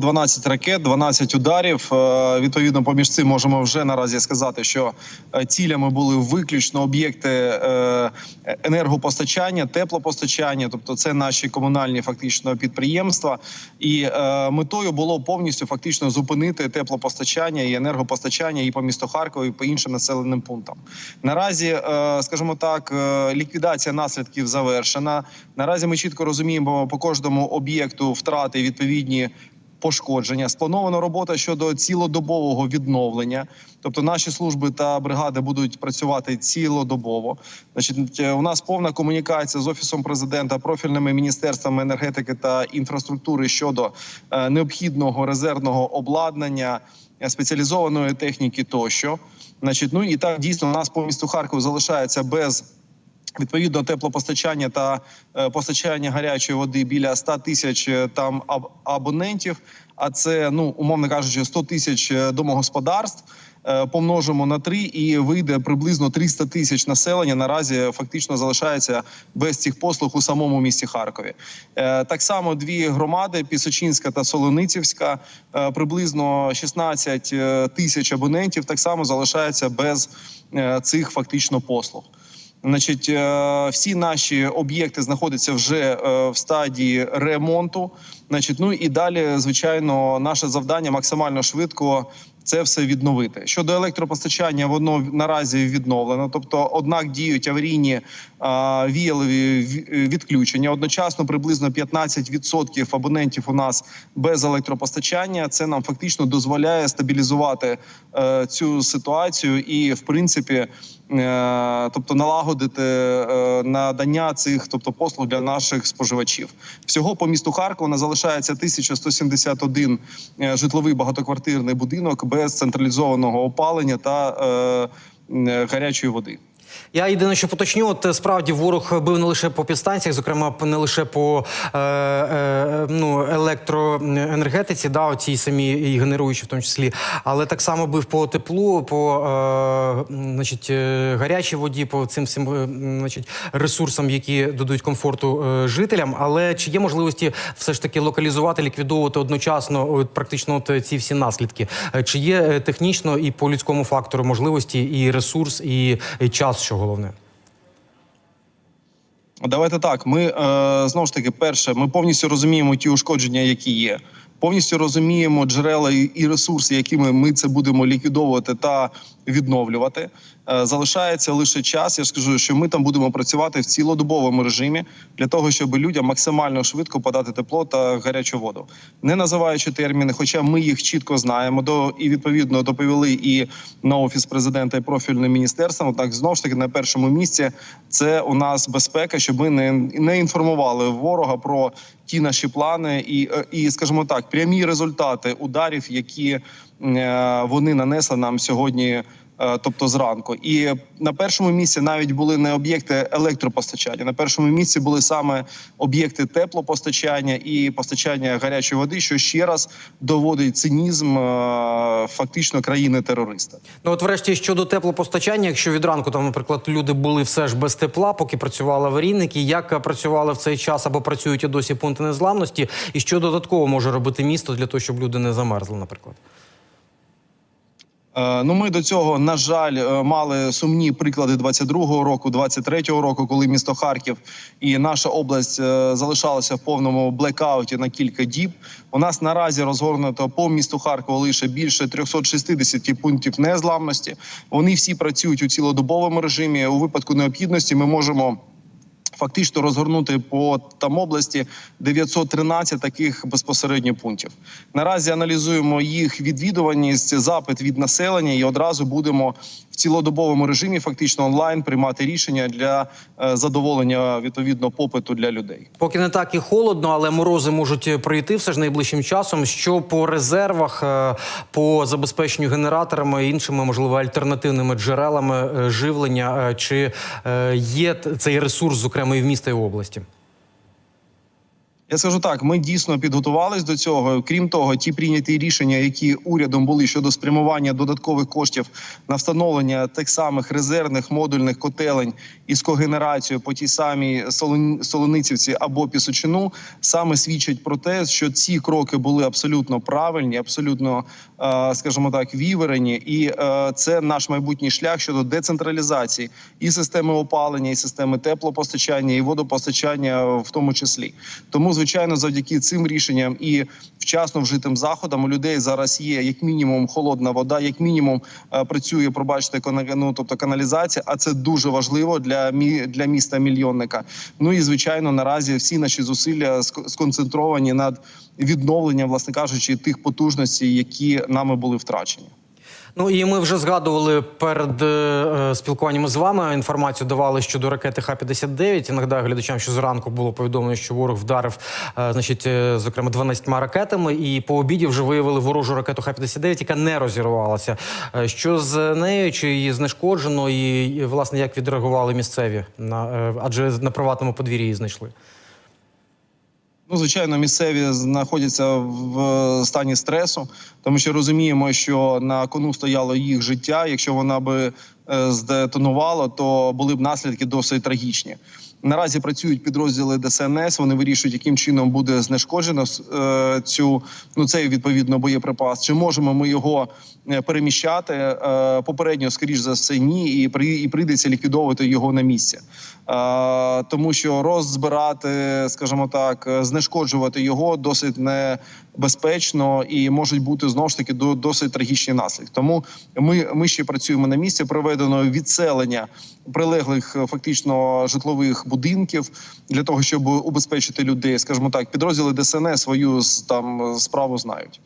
12 ракет, 12 ударів. Е, Відповідно, поміж цим можемо вже наразі сказати, що е, цілями були виключно об'єкти е, енергопостачання, теплопостачання, тобто це наші комунальні фактично підприємства. І метою було повністю фактично зупинити теплопостачання і енергопостачання і по місту Харкову, і по іншим населеним пунктам. Наразі, скажімо так, ліквідація наслідків завершена. Наразі ми чітко розуміємо по кожному об'єкту втрати відповідні пошкодження. Спланована робота щодо цілодобового відновлення. Тобто наші служби та бригади будуть працювати цілодобово. Значить, е, у нас повна комунікація з офісом президента, профільними міністерствами енергетики та інфраструктури щодо е, необхідного резервного обладнання, е, спеціалізованої техніки тощо. Значить, ну і так дійсно у нас по місту Харків залишається без. Відповідно, теплопостачання та е, постачання гарячої води біля 100 тисяч е, там абонентів. А це ну умовно кажучи, 100 тисяч е, домогосподарств. Помножимо на 3 і вийде приблизно 300 тисяч населення. Наразі фактично залишається без цих послуг у самому місті Харкові. Так само дві громади: Пісочинська та Солоницівська, приблизно 16 е, тисяч абонентів. Так само залишаються без цих фактично послуг. Значить, е, всі наші об'єкти знаходяться вже е, в стадії ремонту. Значить, ну і далі, звичайно, наше завдання максимально швидко це все відновити. Щодо електропостачання, воно наразі відновлено. Тобто, однак діють аварійні а, віялові відключення. Одночасно приблизно 15% абонентів у нас без електропостачання. Це нам фактично дозволяє стабілізувати е, цю ситуацію і, в принципі, е, тобто налагодити е, надання цих, тобто послуг для наших споживачів. Всього по місту Харкова залишається 1171 е, житловий багатоквартирний будинок без централізованого опалення та е, гарячої води. Я єдине, що поточню, от е, справді ворог бив не лише по підстанціях, зокрема не лише по е, е, ну, електроенергетиці, да, цій самій і генеруючій в тому числі, але так само бив по теплу, по е, значить, е, гарячій воді, по цим всім е, значить, ресурсам, які додають комфорту е, жителям. Але чи є можливості все ж таки локалізувати, ліквідовувати одночасно от, практично от ці всі наслідки? Чи є технічно і по людському фактору можливості, і ресурс, і, і час, що головне? Давайте так. Ми е, знову ж таки, перше, ми повністю розуміємо ті ушкодження, які є. Повністю розуміємо джерела і- ресурси, якими ми це будемо ліквідовувати та відновлювати. Е, залишається лише час. Я скажу, що ми там будемо працювати в цілодобовому режимі для того, щоб людям максимально швидко подати тепло та гарячу воду, не називаючи терміни, хоча ми їх чітко знаємо. До і відповідно доповіли і на офіс президента і профільним міністерством. Однак знову ж таки на першому місці це у нас безпека, щоб ми не, не інформували ворога про ті наші плани і, е, і скажімо так, прямі результати ударів, які е, вони нанесли нам сьогодні. Е, Тобто зранку, і на першому місці навіть були не об'єкти електропостачання. На першому місці були саме об'єкти теплопостачання і постачання гарячої води, що ще раз доводить цинізм е, фактично країни терориста. Ну от, врешті, щодо теплопостачання, якщо від ранку там, наприклад, люди були все ж без тепла, поки працювали аварійники, як працювали в цей час або працюють і досі пункти незламності, і що додатково може робити місто для того, щоб люди не замерзли, наприклад. Е, Ну, ми до цього на жаль е, мали сумні приклади 22-го року, 23-го року, коли місто Харків і наша область е, залишалася в повному блекауті на кілька діб. У нас наразі розгорнуто по місту Харкова лише більше 360 пунктів незламності. Вони всі працюють у цілодобовому режимі. У випадку необхідності ми можемо. Фактично розгорнути по там області 913 таких безпосередньо пунктів. Наразі аналізуємо їх відвідуваність, запит від населення, і одразу будемо цілодобовому режимі, фактично онлайн, приймати рішення для е, задоволення відповідно попиту для людей. Поки не так і холодно, але морози можуть прийти все ж найближчим часом. Що по резервах, е, по забезпеченню генераторами іншими, можливо, альтернативними джерелами е, живлення, чи є цей ресурс, зокрема, і в міста і в області? Я скажу так: ми дійсно підготувались до цього. Крім того, ті прийняті рішення, які урядом були щодо спрямування додаткових коштів на встановлення тих самих резервних модульних котелень із когенерацією по тій самій Солон- Солоницівці або Пісочину, саме свідчать про те, що ці кроки були абсолютно правильні, абсолютно, е, скажімо так, віверені, і е, це наш майбутній шлях щодо децентралізації і системи опалення, і системи теплопостачання, і водопостачання, в тому числі. Тому, звичайно, завдяки цим рішенням і вчасно вжитим заходам у людей зараз є як мінімум холодна вода, як мінімум е, працює, пробачте, ну, тобто каналізація. А це дуже важливо для мі для міста мільйонника. Ну і звичайно, наразі всі наші зусилля ск- сконцентровані над відновленням, власне кажучи, тих потужностей, які нами були втрачені. Ну і ми вже згадували перед е, спілкуванням з вами. Інформацію давали щодо ракети Х-59. Я нагадаю глядачам, що зранку було повідомлено, що ворог вдарив, е, значить, е, зокрема, 12 ракетами. І по обіді вже виявили ворожу ракету Х-59, яка не розірвалася. Е, Що з нею, чи її знешкоджено, і, і власне як відреагували місцеві на е, адже на приватному подвір'ї її знайшли. Ну, звичайно, місцеві знаходяться в стані стресу, тому що розуміємо, що на кону стояло їх життя. Якщо вона би е, здетонувала, то були б наслідки досить трагічні. Наразі працюють підрозділи ДСНС. Вони вирішують, яким чином буде знешкоджено е, цю ну цей відповідно боєприпас. Чи можемо ми його е, переміщати? Попередньо, скоріш за все, ні, і при прийдеться ліквідовувати його на місці, тому що роззбирати, скажімо так, знешкоджувати його досить небезпечно і можуть бути знову ж таки до досить трагічні наслідки. Тому ми, ми ще працюємо на місці. Проведено відселення прилеглих е, фактично житлових будинків для того, щоб убезпечити людей. Скажімо так, підрозділи ДСНС свою там справу знають.